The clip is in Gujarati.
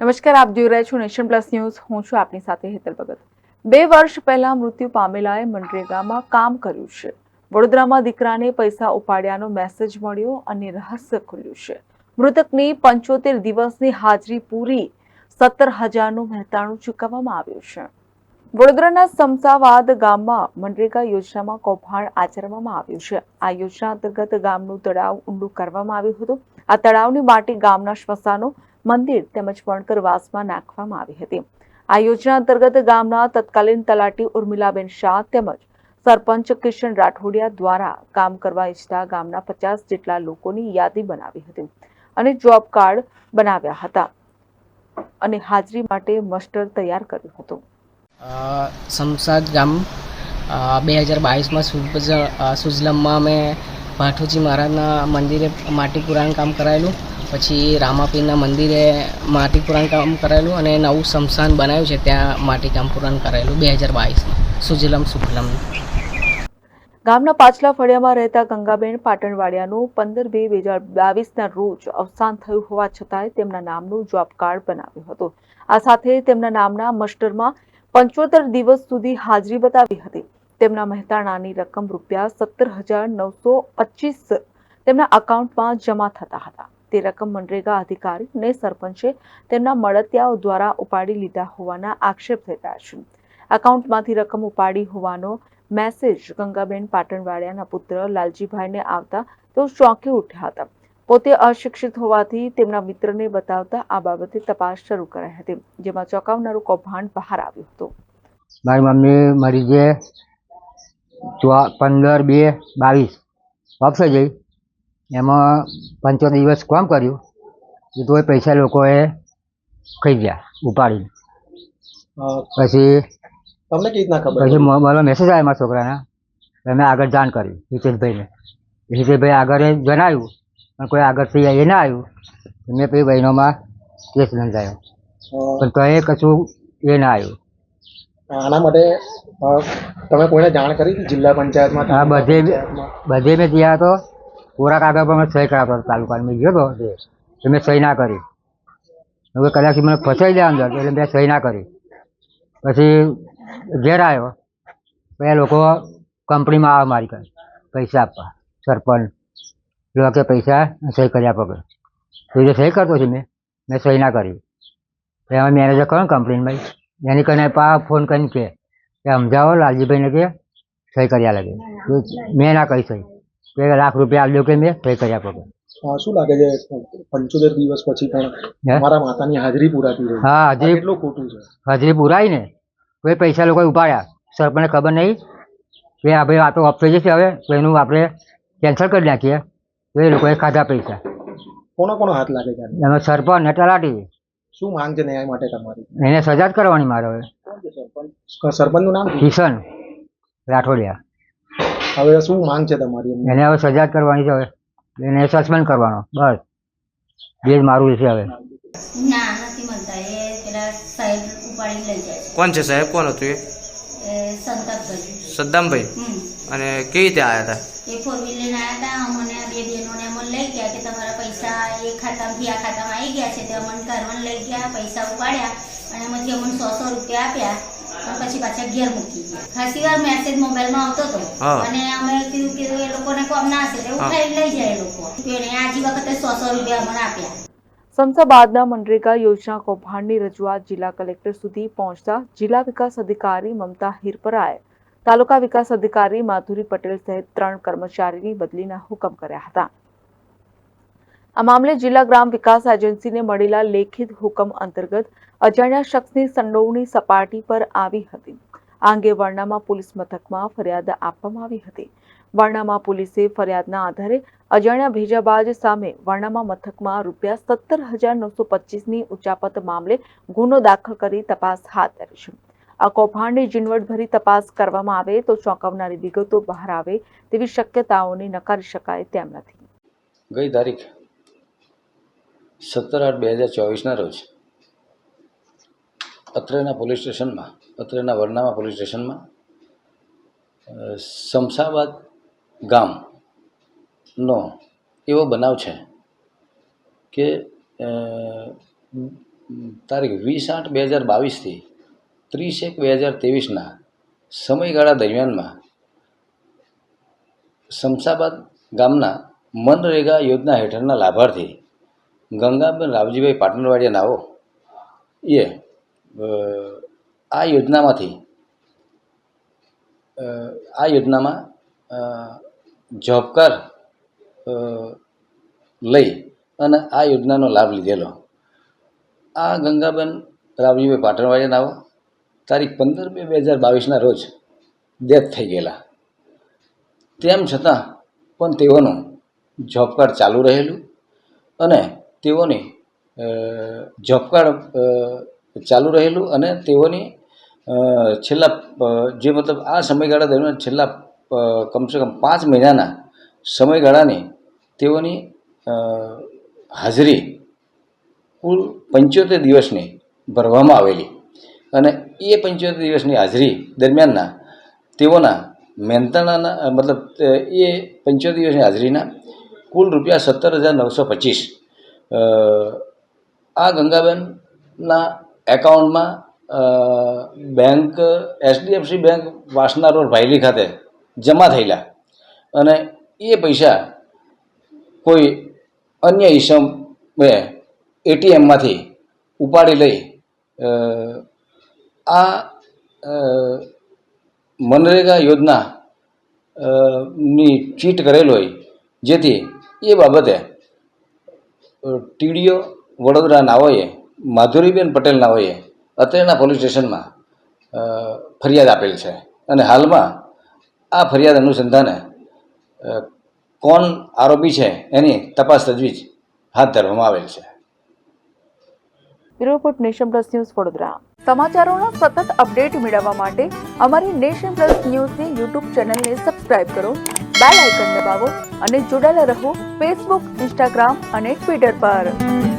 નમસ્કાર, આપ જોઈ રહ્યા છો નેશન પ્લસ ન્યૂઝ. હું છું આપની સાથે હેતલ ભગત. બે વર્ષ પહેલા મૃત્યુ પામેલાએ મનરેગામાં કામ કર્યું છે. વડોદરામાં દીકરાને પૈસા ઉપાડ્યાનો મેસેજ મળ્યો અને રહસ્ય ખુલ્યું છે. મૃતકની પંચોતેર દિવસની હાજરી પૂરી સત્તર હજારનું મહેતાણું ચૂકવવામાં આવ્યું છે. વડોદરાના સમસાવાદ ગામમાં મનરેગા યોજનામાં કૌભાંડ આચરવામાં આવ્યું છે. આ યોજના અંતર્ગત ગામનું તળાવ ઊંડું કરવામાં આવ્યું હતું. આ તળાવની માટી ગામના શ્મશાનો મંદિર તેમજ વણકરવાસમાં નાખવામાં આવી હતી. આ યોજના અંતર્ગત ગામના તત્કાલીન તલાટી ઉર્મિલાબેન શાહ તેમજ સરપંચ કિશન રાઠોડિયા દ્વારા કામ કરવા ઈચ્છતા ગામના પચાસ જેટલા લોકોની યાદી બનાવી હતી અને જોબ કાર્ડ બનાવ્યા હતા અને હાજરી માટે મસ્ટર તૈયાર કર્યું હતું. સમસાદ ગામ બે હજાર બાવીસમાં સુજલમમાં અમે ભાઠોજી મહારાજના મંદિરે માટી પુરાણ કામ કરાયેલું. પછી રામાપીરના મંદિરે માટી પુરાણ કામ કરાયેલું અને નવું સ્મશાન બનાવ્યું છે, ત્યાં માટી કામ પુરાણ કરાયેલું બે હજાર બાવીસમાં, સુજલમ, સુફલમ. ગામના પાછલા ફળિયામાં રહેતા ગંગાબેન પાટણવાડિયાનું પંદર બે બે હજાર બાવીસના રોજ અવસાન થયું હોવા છતાંય તેમના નામનું જોબ કાર્ડ બનાવ્યું હતું. આ સાથે તેમના નામના મસ્ટરમાં પંચોતેર દિવસ સુધી હાજરી બતાવી હતી. તેમના મહેતાણાની રકમ રૂપિયા સત્તર હજાર નવસો પચીસ તેમના અકાઉન્ટમાં જમા થતા હતા. તે રકમ મનરેગા અધિકારી અને સરપંચે તેમના મળતિયાઓ દ્વારા ઉપાડી લીધા હોવાના આક્ષેપ થતા છે એકાઉન્ટમાંથી રકમ ઉપાડી હોવાનો મેસેજ ગંગાબેન પાટણવાડિયાના પુત્ર લાલજીભાઈને આવતા તેઓ ચોંકી ઉઠ્યા હતા. પોતે અશિક્ષિત હોવાથી તેમના મિત્રને બતાવતા આ બાબતે તપાસ શરૂ કરાઈ હતી જેમાં ચોંકાવનારું કૌભાંડ બહાર આવ્યું હતું. મારી મમ્મી મરી ગઈ પંદર બે બાવીસ. વાપસે જઈ ગઈ. એમાં પંચોતેર દિવસ કામ કર્યું. એ તોય પૈસા લોકોએ ખાઈ ગયા ઉપાડીને. પછી તમને કેવી રીતના ખબર પછી મારો મેસેજ આવ્યો મારા છોકરાના. મેં આગળ જાણ કરી હિતેશભાઈને. હિતેશભાઈ આગળ એ જણાવ્યું પણ કોઈ આગળથી એ ના આવ્યું મેં પછી બહેનોમાં કેસ નોંધાયો. પણ તો એ કશું એ ના આવ્યું. આના માટે તમે કોઈને જાણ કરી? જિલ્લા પંચાયતમાં હા બધે બધે મેં ગયા તો પૂરા કાગળ પર મેં સહી કરાવતો હતો તાલુકાને મેં ગયો તો તે. મેં સહી ના કરી. હવે કદાચ મને ફસાઈ દે અંદર એટલે મેં સહી ના કરી. પછી ઘેર આવ્યો. પછી એ લોકો કંપનીમાં આવે મારી પાસે પૈસા આપવા સરપંચ લોકો કે પૈસા સહી કર્યા પગર તો જે સહી કરતો છે મેં મેં સહી ના કરી. પછી અમે મેનેજર કરો ને કંપનીમાં એની કરીને પા ફોન કરીને કે સમજાવો લાલજીભાઈને કે સહી કર્યા લાગે. મેં ના કરી સહી. કે લાખ રૂપિયા આલ્યો કે મેં સહી કર્યા પગર શું લાગે છે પંચોતેર દિવસ પછી પણ મારા માતાની હાજરી પૂરાતી રહી? હા હાજરી એટલું ખોટું છે? હાજરી પુરાઈ ને? કોઈ પૈસા લોકોએ ઉપાડ્યા. સરપંચને ખબર નહીં કે આ ભાઈ વાતો તો ઓફ થઈ જશે હવે તો એનું આપણે કેન્સલ કરી નાખીએ. તો એ લોકોએ ખાધા પૈસા. કોનો કોનો હાથ લાગે છે? એમાં સરપંચ ને તલાટી. શું માંગ છે ન્યાય માટે તમારી? એને સજા જ કરવાની મારે હવે. સરપંચનું નામ કિશન રાઠોડિયા. હવે શું માંગ છે તમારી? એને હવે સજા જ કરવાની છે હવે. એને સસ્પેન્ડ કરવાનો બસ. બે જ મારું છે હવે. ના નથી મળતા એ પેલા સાહેબ ઉપાડી લઈ જાય કોણ છે સાહેબ? કોણ હતું એ? સદ્દામભાઈ અને કેવી રીતે આવ્યા હતા? એ ફોર વ્હીલ લઈને આવ્યા હતા. અમને આ બે બહેનોને અમને લઈ ગયા કે તમારા પૈસા એ ખાતામાંથી આ ખાતામાં આવી ગયા છે. તે અમને કારવણ લઈ ગયા પૈસા ઉપાડ્યા અને એમાંથી અમને સો સો રૂપિયા આપ્યા પછી પાછા ઘેર મૂકી ગયા. ખાસી વાર મેસેજ મોબાઈલમાં આવતો હતો. અને અમે કીધું કે એ લોકોને કોમ ના હશે તે ઉઠાઈને લઈ જાય એ લોકો. એને આજી વખતે સો સો રૂપિયા અમને આપ્યા. સમસાબાદના મનરેગા યોજના કૌભાંડની રજૂઆત જિલ્લા કલેક્ટર સુધી પહોંચતા જિલ્લા વિકાસ અધિકારી મમતા હિરપરાએ તાલુકા વિકાસ અધિકારી માધુરી પટેલ સહિત ત્રણ કર્મચારીની બદલીના હુકમ કર્યા હતા. આ મામલે જિલ્લા ગ્રામ વિકાસ એજન્સીને મળેલા લેખિત હુકમ અંતર્ગત અજાણ્યા શખ્સની સંડોવણી સપાટી પર આવી હતી. આ અંગે વર્ણામાં પોલીસ મથકમાં ફરિયાદ આપવામાં આવી હતી. વર્ણામાં પોલીસે ફરિયાદના આધારે અજાણ્યા ભેજાબાજ સામે વર્ણામા મથકમાં રૂપિયા સત્તર હજાર નવસો પચીસની ઉચાપત મામલે ગુનો દાખલ કરી તપાસ હાથ ધરી છે. આ કૌભાંડની ઝીણવટભરી તપાસ કરવામાં આવે તો ચોંકાવનારી વિગતો બહાર આવે તેવી શક્યતાઓને નકારી શકાય તેમ નથી. ગઈ તારીખ સત્તર આઠ બે હજાર ચોવીસના રોજ અત્રેના પોલીસ સ્ટેશનમાં, અત્રેના વરનામા પોલીસ સ્ટેશનમાં શમશાબાદ શમશાબાદ ગામનો એવો બનાવ છે કે તારીખ વીસ આઠ બે હજાર બાવીસથી ત્રીસ એક બે હજાર ત્રેવીસના સમયગાળા દરમિયાનમાં શમશાબાદ ગામના મનરેગા યોજના હેઠળના લાભાર્થી ગંગાબેન રાવજીભાઈ પાટણવાડિયા નાવો એ આ યોજનામાંથી આ યોજનામાં અ, જોબ કાર્ડ અ, લઈ અને આ યોજનાનો લાભ લીધેલો. આ ગંગાબેન રાવજીભાઈ પાટણવાડિયા નાઓ તારીખ પંદર બે બે હજાર બાવીસના રોજ ડેથ થઈ ગયેલા. તેમ છતાં પણ તેઓનું જોબ કાર્ડ ચાલુ રહેલું અને તેઓની જોબ કાર્ડ ચાલુ રહેલું અને તેઓની છેલ્લા જે મતલબ આ સમયગાળા દરમિયાન છેલ્લા કમસે કમ પાંચ મહિનાના સમયગાળાની તેઓની હાજરી કુલ પંચોતેર દિવસની ભરવામાં આવેલી. અને એ પંચોતેર દિવસની હાજરી દરમિયાનના તેઓના મહેનતાણાના મતલબ એ પંચોતેર દિવસની હાજરીના કુલ રૂપિયા સત્તર હજાર નવસો પચીસ. આ ગંગાબેનના એકાઉન્ટમાં bank, HDFC bank Vasna road Bhayli ખાતે જમા થયેલા. અને એ પૈસા કોઈ અન્ય ઈસમે એટીએમમાંથી ઉપાડી લઈ આ મનરેગા યોજના ની ચીટ કરેલ હોય, જેથી એ બાબતે ટીડીઓ વડોદરા નાઓએ માધુરીબેન પટેલ નાઓએ અત્રેના પોલીસ સ્ટેશનમાં ફરિયાદ આપેલ છે. અને હાલમાં આ ફરિયાદ અનુસંધાને કોણ આરોપી છે એની તપાસ તજવીજ હાથ ધરવામાં આવેલ છે. Report nation plus news Vadodara. સમાચારોના સતત અપડેટ મેળવવા માટે અમારી નેશન પ્લસ ન્યૂઝની યુટ્યુબ ચેનલને સબસ્ક્રાઇબ કરો, બેલ આઇકન દબાવો અને જોડાયેલા રહો ફેસબુક, ઇન્સ્ટાગ્રામ અને ટ્વિટર પર.